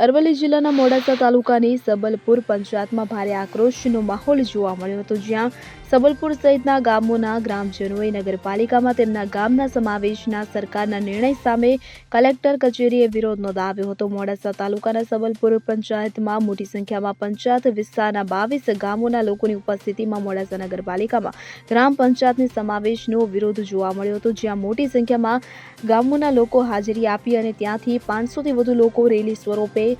અરવલ્લી જિલ્લાના મોડાસા તાલુકાની સબલપુર પંચાયતમાં ભારે આક્રોશનો માહોલ જોવા મળ્યો હતો જ્યાં સબલપુર સહિતના ગામોના ગ્રામજનોએ નગરપાલિકામાં તેમના ગામના સમાવેશના સરકારના નિર્ણય સામે કલેક્ટર કચેરીએ વિરોધ નોંધાવ્યો હતો. મોડાસા તાલુકાના સબલપુર પંચાયતમાં મોટી સંખ્યામાં પંચાયત વિસ્તારના બાવીસ ગામોના લોકોની ઉપસ્થિતિમાં મોડાસા નગરપાલિકામાં ગ્રામ પંચાયતની સમાવેશનો વિરોધ જોવા મળ્યો હતો, જ્યાં મોટી સંખ્યામાં ગામોના લોકો હાજરી આપી અને ત્યાંથી પાંચસોથી વધુ લોકો રેલી સ્વરૂપે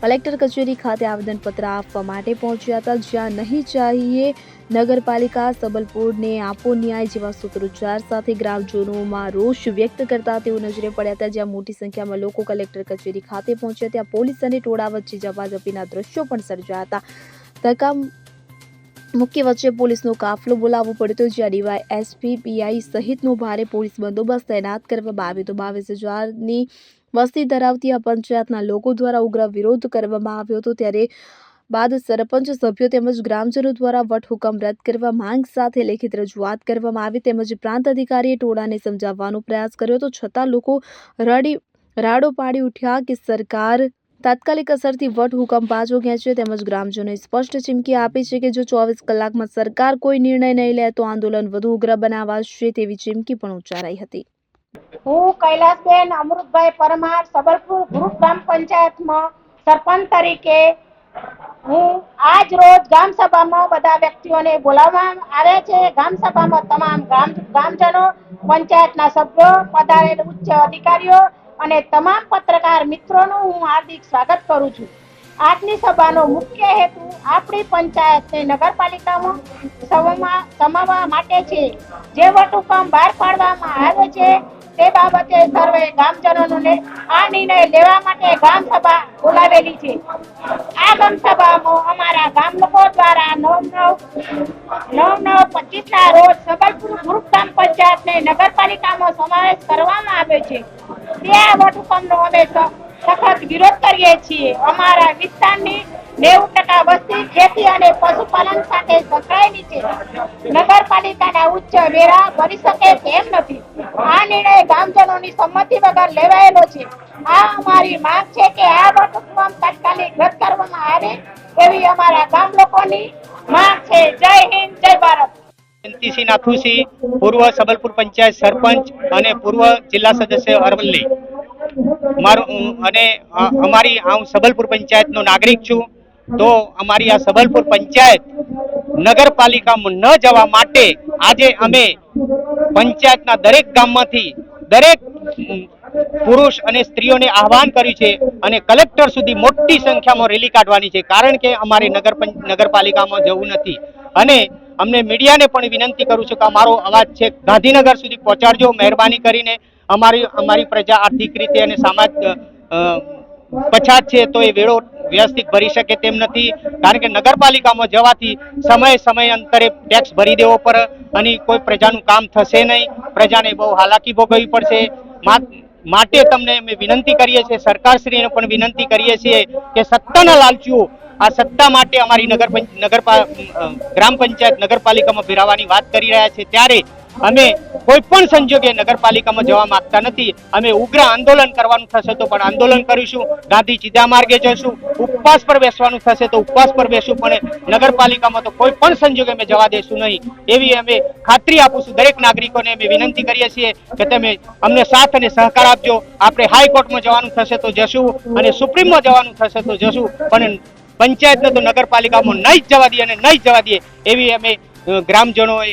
કલેક્ટર કચેરી ખાતે આવેદનપત્ર આપવા માટે પહોંચ્યા હતા. જ્યાં નહીં ચાહીએ નગરપાલિકા સબલપુરને આપો ન્યાય જેવા સૂત્રોચ્ચાર સાથે ગ્રામજનોમાં રોષ વ્યક્ત કરતા તેઓ નજરે પડ્યા હતા. જ્યાં મોટી સંખ્યામાં લોકો કલેક્ટર કચેરી ખાતે પહોંચ્યા ત્યાં પોલીસ અને ટોળા વચ્ચે ઝપાઝપીના દ્રશ્યો પણ સર્જાયા હતા. ધક્કા મુખ્ય વચ્ચે પોલીસનો કાફલો બોલાવવો પડ્યો જ્યાં ડીવાય એસપી પીઆઈ સહિતનો ભારે પોલીસ બંદોબસ્ત તૈનાત કરવામાં આવ્યો હતો. બાવીસ હજારની વસ્તી ધરાવતી આ પંચાયતના લોકો દ્વારા ઉગ્ર વિરોધ કરવામાં આવ્યો હતો ત્યારે બાદ સરપંચ સભ્યો તેમજ ગ્રામજનો દ્વારા વટહુકમ રદ કરવા માંગ સાથે લેખિત રજૂઆત કરવામાં આવી. તેમજ પ્રાંત અધિકારીએ ટોળાને સમજાવવાનો પ્રયાસ કર્યો તો છતાં લોકો રડી, રાડો પાડી ઉઠ્યા કે સરકાર તાત્કાલિક અસરથી વટ હુકમ પાછો ખેંચ્યો તેમજ ગ્રામજનોએ સ્પષ્ટ ચીમકી આપી છે કે જો ચોવીસ કલાકમાં સરકાર કોઈ નિર્ણય નહીં લે તો આંદોલન વધુ ઉગ્ર બનાવાશે તેવી ચીમકી પણ ઉચ્ચારાઈ હતી. હું કૈલાસબેન અમૃતભાઈ પરમાર, સબલપુર ગ્રુપ ગ્રામ પંચાયતમાં સરપંચ તરીકે હું આજ રોજ ગામ સભામાં બધા વ્યક્તિઓને બોલાવવામાં આવે છે. ગામ સભામાં તમામ ગામ ગ્રામજનો પંચાયતના સભ્યો, પધારેલ ઉચ્ચ અધિકારીઓ અને તમામ પત્રકાર મિત્રોનું હું હાર્દિક સ્વાગત કરું છું. આજની સભાનો મુખ્ય હેતુ આપણી પંચાયતને નગરપાલિકામાં સમવા સમાવવા માટે છે. જે વટહુકમ બહાર પાડવામાં આવે છે તે બાબતે સર્વે ગામજનોને આ નિર્ણય લેવા માટે ગામ સભા બોલાવેલી છે. આ ગામ સભામાં અમારા ગામ લોકો દ્વારા નવ નવ નવ નવ પચીસ ના રોજ સબલપુર ગ્રુપ ગ્રામ પંચાયતને નગરપાલિકામાં સમાવેશ કરવામાં આવ્યો છે. તે આ વટહુકમનો અમે સખત વિરોધ કરીએ છીએ. અમારા વિસ્તારની નેવું ટકા વસ્તી ખેતી અને પશુપાલન સાથે સંકળાયેલી છે. નગરપાલિકાના ઉચ્ચ વેરા ભરી શકે તેમ નથી. આ નિર્ણય ગામજનોની સંમતિ વગર લેવાયેલો છે. આ અમારી માંગ છે કે આ વટહુકમ તાત્કાલિક રદ કરવામાં આવે એવી અમારા ગામ લોકોની માંગ છે. જય હિન્દ, જય ભારત. જયંતિસિંહ નાથુસિંહ પૂર્વ સબલપુર પંચાયત સરપંચ અને પૂર્વ જિલ્લા સદસ્ય અરવલ્લી. મારું અને અમારી, હું સબલપુર પંચાયતનો નાગરિક છું. તો અમારી આ સબલપુર પંચાયત નગરપાલિકામાં ન જવા માટે આજે અમે પંચાયતના દરેક ગામમાંથી દરેક પુરુષ અને સ્ત્રીઓને આહવાન કર્યું છે અને કલેક્ટર સુધી મોટી સંખ્યામાં રેલી કાઢવાની છે કારણ કે અમારે નગર નગરપાલિકામાં જવું નથી. અને અમને મીડિયાને પણ વિનંતી કરું છું કે અમારો અવાજ છે, ગાંધીનગર સુધી પહોંચાડજો, મહેરબાની કરીને અમારી અમારી પ્રજા આર્થિક રીતે અને સામાજ પછાત છે તો એ વેળો વ્યવસ્થિત ભરી શકે તેમ નથી. કારણ કે નગરપાલિકામાં જવાથી સમય સમય અંતરે ટેક્સ ભરી દેવો પડે અને કોઈ પ્રજાનું કામ થશે નહીં. પ્રજાને બહુ હાલાકી ભોગવવી પડશે. માટે તમને અમે વિનંતી કરીએ છીએ, સરકારશ્રીને પણ વિનંતી કરીએ છીએ કે સત્તાના લાલચીઓ આ સત્તા માટે અમારી નગર નગર ગ્રામ પંચાયત નગરપાલિકામાં ભેરાવાની વાત કરી રહ્યા છે. ત્યારે અમે કોઈ પણ સંજોગે નગરપાલિકામાં જવા માંગતા નથી. અમે ઉગ્ર આંદોલન કરવાનું થશે તો પણ આંદોલન કરીશું. ગાંધી સીધા માર્ગે જશું. ઉપવાસ પર બેસવાનું થશે તો ઉપવાસ પર બેસું, પણ નગરપાલિકામાં તો કોઈ પણ સંજોગે અમે જવા દેશું નહીં. એવી અમે ખાતરી આપું છું દરેક નાગરિકોને અમે વિનંતી કરીએ છીએ કે તમે અમને સાથ અને સહકાર આપજો. આપણે હાઈકોર્ટમાં જવાનું થશે તો જશું અને સુપ્રીમમાં જવાનું થશે તો જશું. પણ પંચાયતને તો નગરપાલિકામાં નહીં જવા દઈએ અને નહીં જવા દઈએ. એવી અમે ગ્રામજનોએ